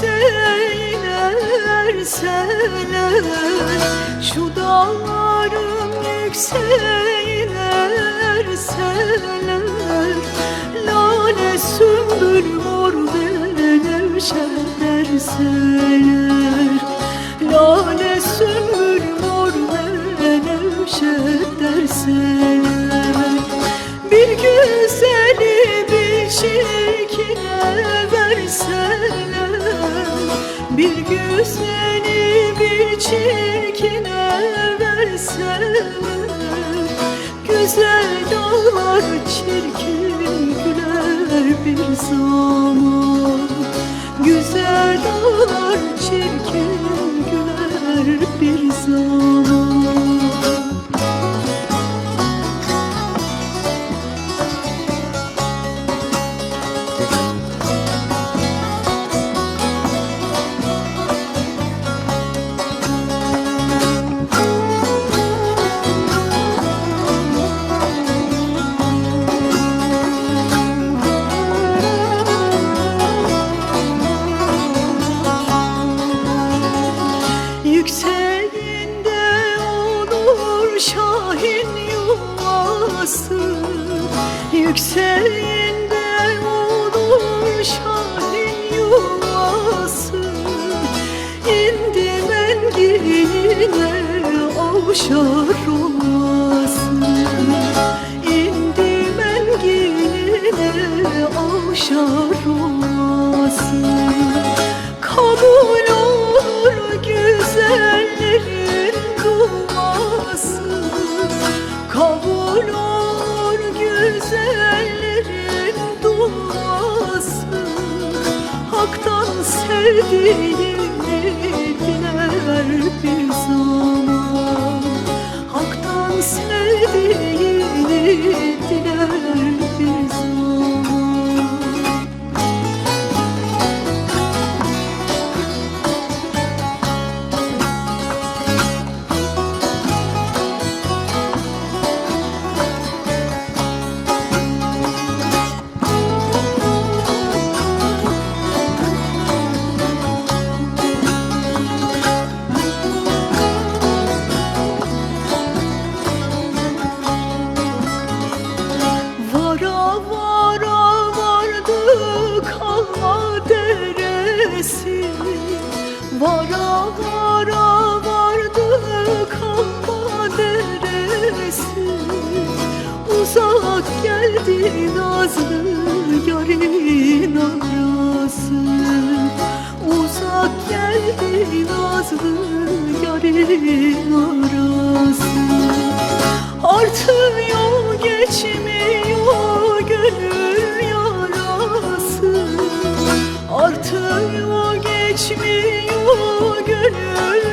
söyler söyler. Şu dağlarım yükseler söyler. Lale sümbül mor ve nevşeler söyler. Lale sümbül Güzeli bir çirkine verseler Güzel dağlar çirkin güler bir zaman. Güzel dağlar çirkin güler bir zaman. Yükseğinde şahin yuvası Yükseğinde olur şahin yuvası. İndi mengiline avşar olması sevdiğini diler bir zaman. Hak'tan sevdiğini Vara vara vardı kalma deresi. Uzak geldi nazlı yarın arası. Uzak geldi nazlı yarın arası. Artıyor geçmiyor gönül.